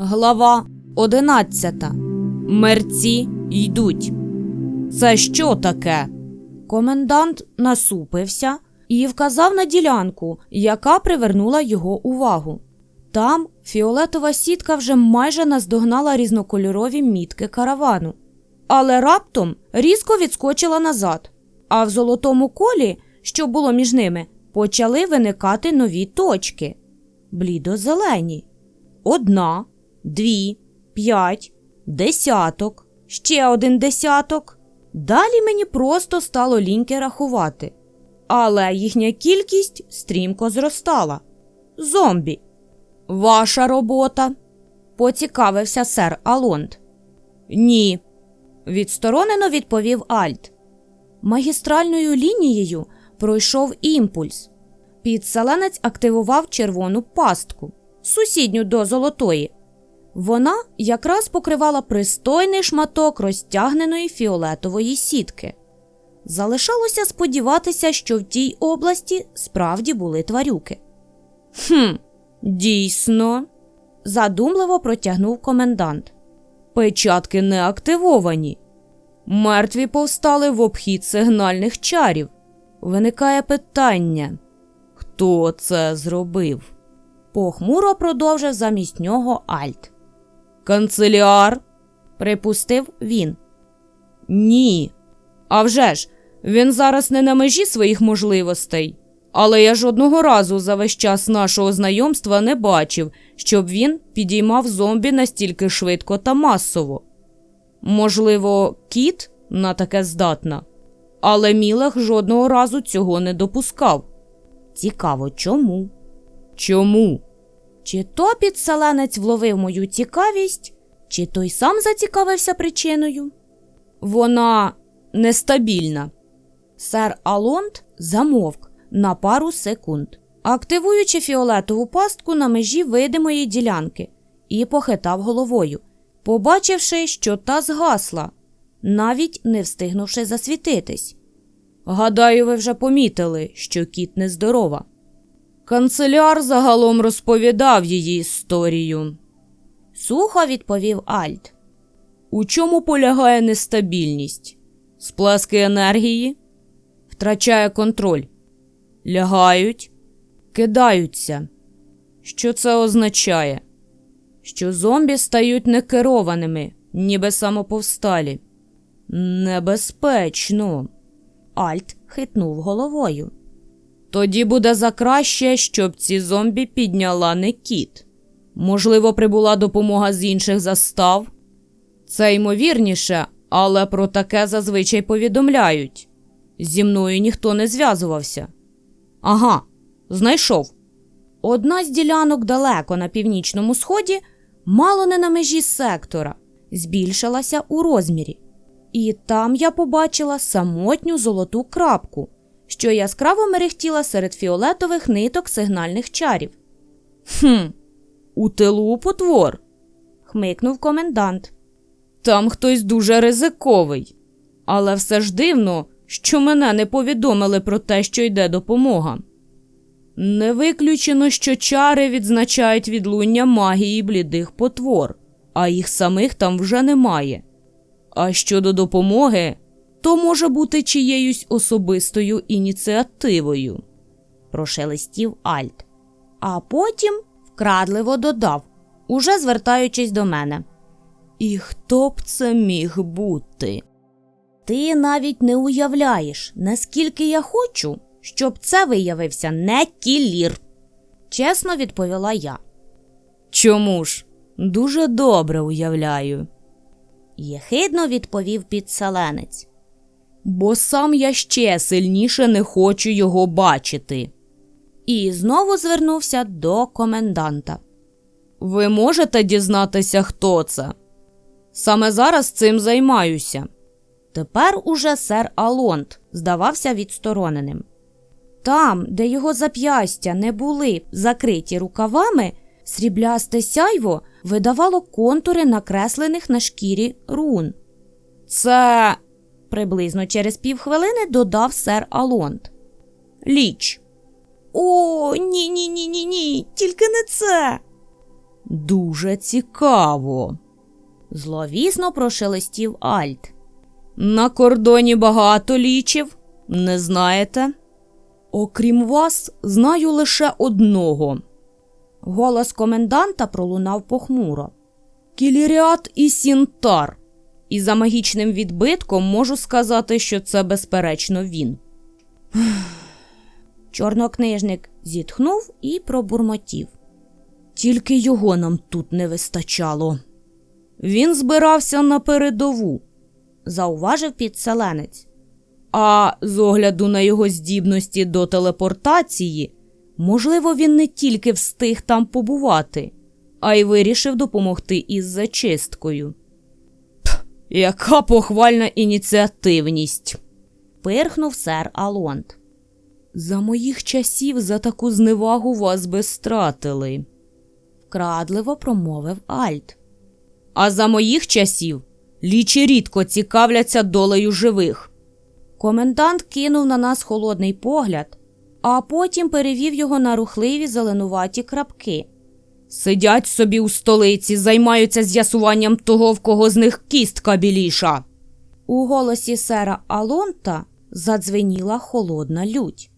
Глава 11. Мерці йдуть. Це що таке? Комендант насупився і вказав на ділянку, яка привернула його увагу. Там фіолетова сітка вже майже наздогнала різнокольорові мітки каравану, але раптом різко відскочила назад. А в золотому колі, що було між ними, почали виникати нові точки блідо-зелені. Одна, дві, п'ять, десяток, ще один десяток. Далі мені просто стало ліньки рахувати. Але їхня кількість стрімко зростала. Зомбі. Ваша робота? поцікавився сер Алонд. Ні, відсторонено відповів Альт. Магістральною лінією пройшов імпульс. Підселенець активував червону пастку, сусідню до золотої. Вона якраз покривала пристойний шматок розтягненої фіолетової сітки. Залишалося сподіватися, що в тій області справді були тварюки. Хм, дійсно, задумливо протягнув комендант. Печатки не активовані. Мертві повстали в обхід сигнальних чарів. Виникає питання, хто це зробив? Похмуро продовжив замість нього Альт. Канцеляр, припустив він. Ні. А вже ж, він зараз не на межі своїх можливостей. Але я жодного разу за весь час нашого знайомства не бачив, щоб він підіймав зомбі настільки швидко та масово. Можливо, кіт на таке здатна, але Мілех жодного разу цього не допускав. Цікаво, чому? Чому? Чи то підселенець вловив мою цікавість, чи той сам зацікавився причиною? Вона нестабільна. Сер Алонд замовк на пару секунд, активуючи фіолетову пастку на межі видимої ділянки, і похитав головою, побачивши, що та згасла, навіть не встигнувши засвітитись. Гадаю, ви вже помітили, що кіт нездорова. Канцеляр загалом розповідав її історію. Сухо відповів Альт. У чому полягає нестабільність? Сплески енергії? Втрачає контроль. Лягають, кидаються. Що це означає? Що зомбі стають некерованими, ніби самоповсталі. Небезпечно. Альт хитнув головою. Тоді буде за краще, щоб ці зомбі підняла не кіт. Можливо, прибула допомога з інших застав. Це ймовірніше, але про таке зазвичай повідомляють. Зі мною ніхто не зв'язувався. Ага, знайшов. Одна з ділянок далеко на північному сході, мало не на межі сектора, збільшилася у розмірі. І там я побачила самотню золоту крапку, що яскраво мерехтіла серед фіолетових ниток сигнальних чарів. Хм, у тилу потвор, хмикнув комендант. Там хтось дуже ризиковий. Але все ж дивно, що мене не повідомили про те, що йде допомога. Не виключено, що чари відзначають відлуння магії блідих потвор, а їх самих там вже немає. А щодо допомоги, то може бути чиєюсь особистою ініціативою, прошелестів Альт, а потім вкрадливо додав, уже звертаючись до мене. І хто б це міг бути? Ти навіть не уявляєш, наскільки я хочу, щоб це виявився не кілір, чесно відповіла я. Чому ж? Дуже добре уявляю. Єхидно відповів підселенець. Бо сам я ще сильніше не хочу його бачити. І знову звернувся до коменданта. Ви можете дізнатися, хто це? Саме зараз цим займаюся. Тепер уже сер Алонд здавався відстороненим. Там, де його зап'ястя не були закриті рукавами, сріблясте сяйво видавало контури накреслених на шкірі рун. Це приблизно через півхвилини додав сер Алонд. Ліч. О, ні, ні, ні, ні, ні, тільки не це. Дуже цікаво. Зловісно прошелестів Альт. На кордоні багато лічів, не знаєте? Окрім вас, знаю лише одного. Голос коменданта пролунав похмуро. Кіліріат і Сінтар. І за магічним відбитком можу сказати, що це безперечно він. Чорнокнижник зітхнув і пробурмотів. Тільки його нам тут не вистачало. Він збирався на передову, зауважив підселенець. А з огляду на його здібності до телепортації, можливо, він не тільки встиг там побувати, а й вирішив допомогти із зачисткою. Яка похвальна ініціативність, пирхнув сер Алонд. За моїх часів за таку зневагу вас би стратили, вкрадливо промовив Альт. А за моїх часів лічі рідко цікавляться долею живих. Комендант кинув на нас холодний погляд, а потім перевів його на рухливі зеленуваті крапки. Сидять собі у столиці, займаються з'ясуванням того, в кого з них кістка біліша. У голосі сера Алонта задзвеніла холодна лють.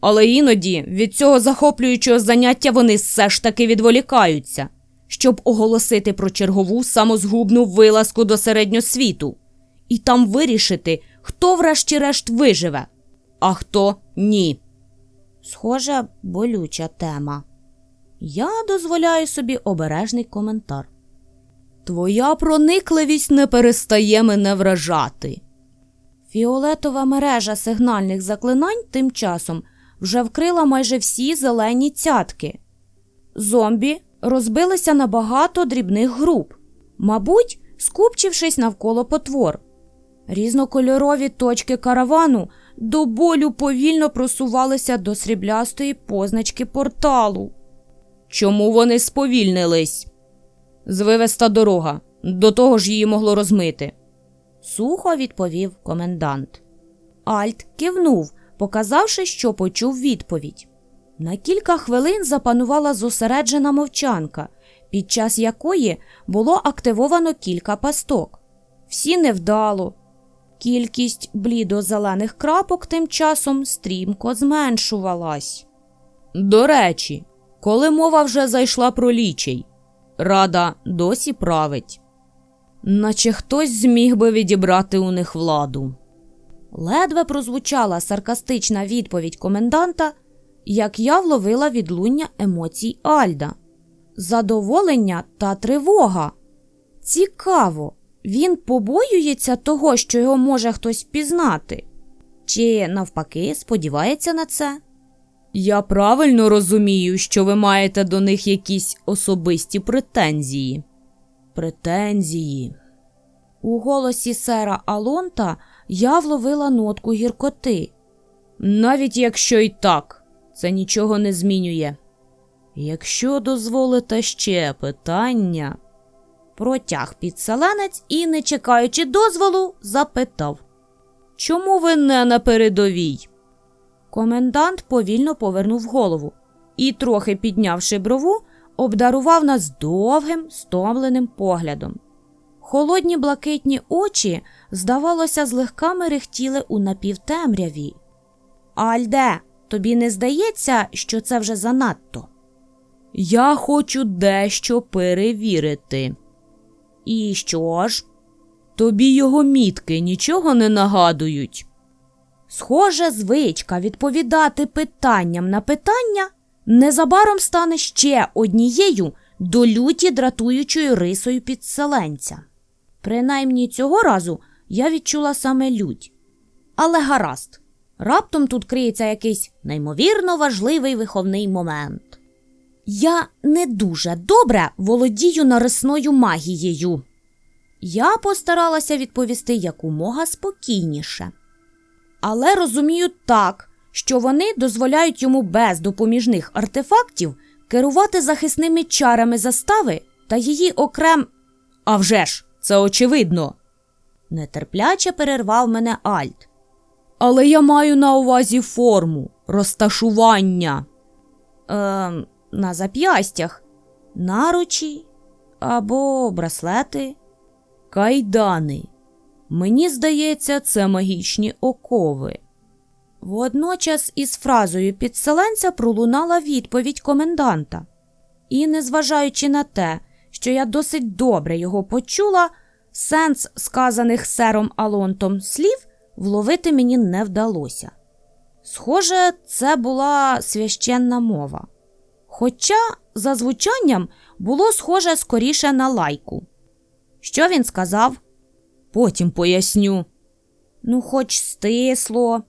Але іноді від цього захоплюючого заняття вони все ж таки відволікаються, щоб оголосити про чергову самозгубну вилазку до середньосвіту і там вирішити, хто врешті-решт виживе, а хто ні. Схоже, болюча тема. Я дозволяю собі обережний коментар. Твоя проникливість не перестає мене вражати. Фіолетова мережа сигнальних заклинань тим часом вже вкрила майже всі зелені цятки. Зомбі розбилися на багато дрібних груп, мабуть, скупчившись навколо потвор. Різнокольорові точки каравану до болю повільно просувалися до сріблястої позначки порталу. Чому вони сповільнились? Звивеста дорога, до того ж її могло розмити. Сухо відповів комендант. Альт кивнув, показавши, що почув відповідь. На кілька хвилин запанувала зосереджена мовчанка, під час якої було активовано кілька пасток. Всі невдало. Кількість блідо-зелених крапок тим часом стрімко зменшувалась. До речі, коли мова вже зайшла про лічей, рада досі править, наче хтось зміг би відібрати у них владу. Ледве прозвучала саркастична відповідь коменданта, як я вловила відлуння емоцій Альда, задоволення та тривога. Цікаво, він побоюється того, що його може хтось впізнати, чи, навпаки, сподівається на це. Я правильно розумію, що ви маєте до них якісь особисті претензії. Претензії. У голосі сера Алонта я вловила нотку гіркоти. Навіть якщо й так, це нічого не змінює. Якщо дозволите ще питання, протяг підселенець і, не чекаючи дозволу, запитав Чому ви не на передовій? Комендант повільно повернув голову і, трохи піднявши брову, обдарував нас довгим, стомленим поглядом. Холодні блакитні очі, здавалося, злегка мерехтіли у напівтемряві. Альде, тобі не здається, що це вже занадто? Я хочу дещо перевірити. І що ж? Тобі його мітки нічого не нагадують. Схоже, звичка відповідати питанням на питання незабаром стане ще однією до люті дратуючою рисою підселенця. Принаймні цього разу я відчула саме лють. Але гаразд, раптом тут криється якийсь неймовірно важливий виховний момент. Я не дуже добре володію нарисною магією. Я постаралася відповісти якомога спокійніше. Але розумію так, що вони дозволяють йому без допоміжних артефактів керувати захисними чарами застави та її окрем. «А вже ж, це очевидно. Нетерпляче перервав мене Альт. Але я маю на увазі форму, розташування. Ем, на зап'ястях. наручі або браслети, кайдани. Мені здається, це магічні окови. Водночас із фразою підселенця пролунала відповідь коменданта. І, незважаючи на те, що я досить добре його почула, сенс сказаних сером Алонтом слів вловити мені не вдалося. Схоже, це була священна мова. Хоча, за звучанням, було схоже скоріше на лайку. Що він сказав? Потім поясню. Ну, хоч стисло.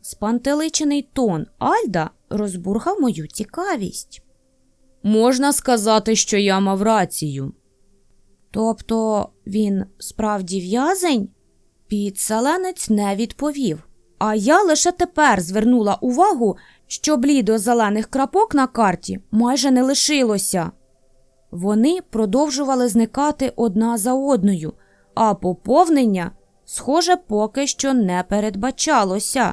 Спантеличений тон Альда розбурхав мою цікавість. Можна сказати, що я мав рацію. Тобто він справді в'язень? Підселенець не відповів. А я лише тепер звернула увагу, що блідо зелених крапок на карті майже не лишилося. Вони продовжували зникати одна за одною, а поповнення, схоже, поки що не передбачалося.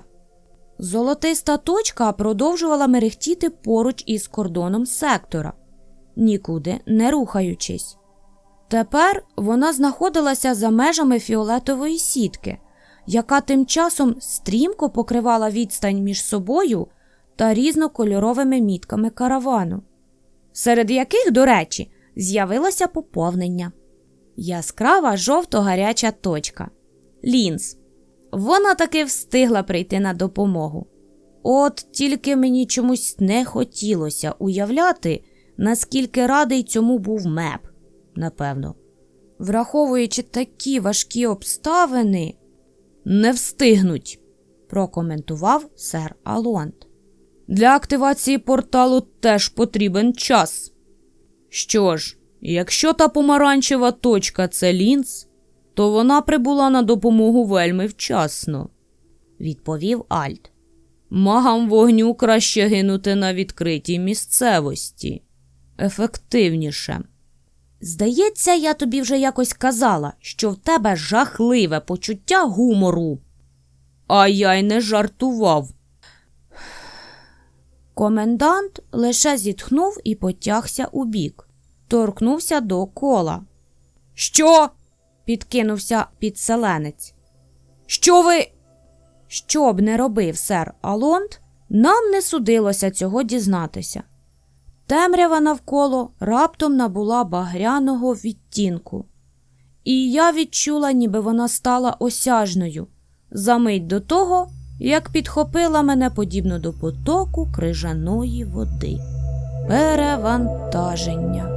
Золотиста точка продовжувала мерехтіти поруч із кордоном сектора, нікуди не рухаючись. Тепер вона знаходилася за межами фіолетової сітки, яка тим часом стрімко покривала відстань між собою та різнокольоровими мітками каравану, серед яких, до речі, з'явилося поповнення. Яскрава жовто-гаряча точка. Лінз. Вона таки встигла прийти на допомогу. От тільки мені чомусь не хотілося уявляти, наскільки радий цьому був меп, напевно. Враховуючи такі важкі обставини, не встигнуть, прокоментував сер Алонт. Для активації порталу теж потрібен час. Що ж, якщо та помаранчева точка це лінз, то вона прибула на допомогу вельми вчасно, відповів Альт. Магам вогню краще гинути на відкритій місцевості. Ефективніше. Здається, я тобі вже якось казала, що в тебе жахливе почуття гумору. А я й не жартував. Комендант лише зітхнув і потягся у бік, торкнувся до кола. Що? підкинувся підселенець. Що ви? Що б не робив сер Алонт, нам не судилося цього дізнатися. Темрява навколо раптом набула багряного відтінку, і я відчула, ніби вона стала осяжною за мить до того, як підхопила мене подібно до потоку крижаної води. Перевантаження.